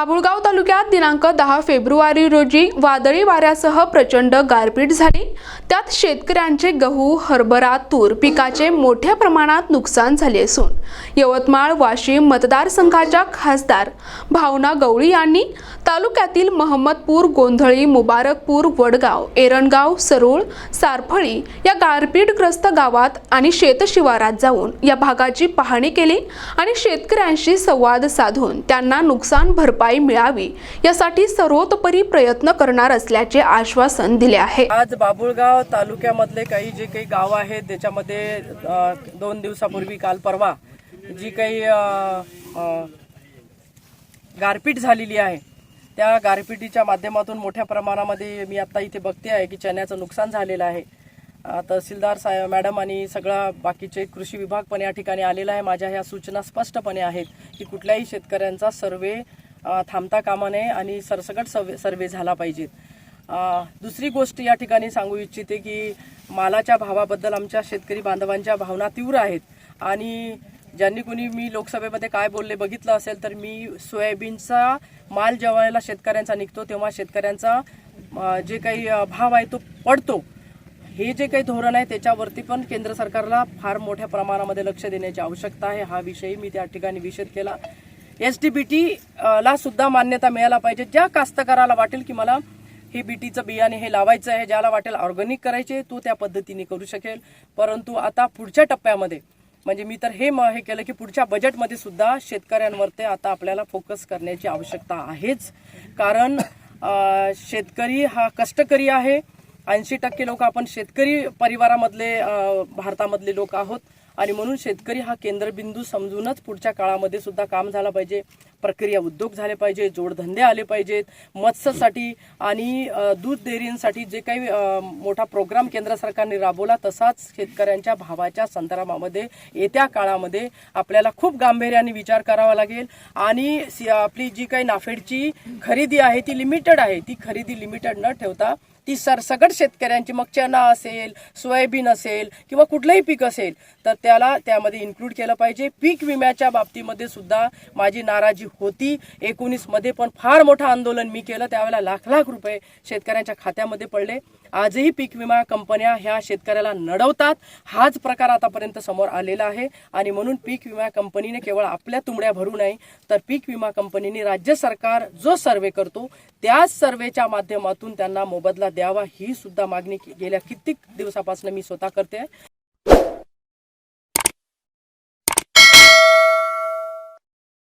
বাবুরগাঁও दिनांक दहा फेब्रुवारी रोजी वादळी वाऱ्यासह प्रचंड गारपीट झाली. त्यात शेतकऱ्यांचे गहू हरभरा तूर पिकाचे मोठ्या प्रमाणात नुकसान झाले असून यवतमाळ वाशिम मतदारसंघाच्या खासदार भावना गवळी यांनी तालुक्यातील महम्मदपूर गोंधळी मुबारकपूर वडगाव एरणगाव सरोळ सारफळी या गारपीटग्रस्त गावात आणि शेतशिवारात जाऊन या भागाची पाहणी केली आणि शेतकऱ्यांशी संवाद साधून त्यांना नुकसान भरपाई मिळावी यासाठी सर्वतोपरी प्रयत्न करणार असल्याचे आश्वासन दिले आहे. आज बाबुळगाव तालुक्यामधले काही जे काही गाव आहेत त्याच्यामध्ये दोन दिवसापूर्वी काल परवा जी काही गारपीट झालेली आहे त्या गारपिटीच्या माध्यमातून मोठ्या प्रमाणामध्ये मी आता इथे बघते आहे की चण्याचं नुकसान झालेलं आहे. तहसीलदार साहेब मॅडम आणि सगळा बाकीचे कृषी विभाग पण या ठिकाणी आलेला आहे. माझ्या ह्या सूचना स्पष्टपणे आहेत की कुठल्याही शेतकऱ्यांचा सर्वे थांबता कामा नये आणि सरसकट सर्वे सर्वे झाला पाहिजेत. दुसरी गोष्ट या ठिकाणी सांगू इच्छिते की मालाच्या भावाबद्दल आमच्या शेतकरी बांधवांच्या भावना तीव्र आहेत. आणि ज्यांनी कोणी मी लोकसभेमध्ये काय बोलले बघितलं असेल तर मी सोयाबीनचा माल जेव्हा शेतकऱ्यांचा निघतो तेव्हा शेतकऱ्यांचा जे काही भाव आहे तो पडतो. हे जे काही धोरण आहे त्याच्यावरती पण केंद्र सरकारला फार मोठ्या प्रमाणामध्ये लक्ष देण्याची आवश्यकता आहे. हा विषयी मी त्या ठिकाणी विषद केला. एस डी बी टी ला सुद्धा मान्यता मिळायला पाहिजे. ज्या कास्तकाराला वाटेल की मला हे बीटीचं बियाणे हे लावायचं आहे ज्याला वाटेल ऑर्गॅनिक करायचे तो त्या पद्धतीने करू शकेल. परंतु आता पुढच्या टप्प्यामध्ये म्हणजे मी तर हे हे केलं की पुढच्या बजेटमध्ये सुद्धा शेतकऱ्यांवरती आता आपल्याला फोकस करण्याची आवश्यकता आहेच. कारण शेतकरी हा कष्टकरी आहे. ऐंशी टक्के लोक आपण शेतकरी परिवारामधले भारतामधले लोक आहोत. आणि म्हणून शेतकरी हा केंद्रबिंदू समजूनच पुढच्या काळामध्ये सुद्धा काम झालं पाहिजे. प्रक्रिया उद्योग झाले पाहिजे जोडधंदे आले पाहिजेत. मत्स्यसाठी आणि दूध डेअरींसाठी जे काही मोठा प्रोग्राम केंद्र सरकारने राबवला तसाच शेतकऱ्यांच्या भावाच्या संदर्भामध्ये येत्या काळामध्ये आपल्याला खूप गांभीर्याने विचार करावा लागेल. आणि आपली जी काही नाफेडची खरेदी आहे ती लिमिटेड आहे. ती खरेदी लिमिटेड न ठेवता ती सरसगट शेतकऱ्यांची मग चना असेल सोयाबीन असेल किंवा कुठलंही पीक असेल तर त्याला त्यामध्ये इन्क्लूड केलं पाहिजे. पीक विम्याच्या बाबतीमध्ये सुद्धा माझी नाराजी होती. एकोणीसमध्ये पण फार मोठं आंदोलन मी केलं. त्यावेळेला लाख लाख रुपये शेतकऱ्यांच्या खात्यामध्ये पडले. आजही पीक विमा कंपन्या ह्या शेतकऱ्याला नडवतात. हाच प्रकार आतापर्यंत समोर आलेला आहे. आणि म्हणून पीक विमा कंपनीने केवळ आपल्या तुंबड्या भरू नये तर पीक विमा कंपनीने राज्य सरकार जो सर्वे करतो त्याच सर्वेच्या माध्यमातून त्यांना मोबदला द्यावा ही सुद्धा मागणी गेल्या कित्येक दिवसापासून मी स्वतः करते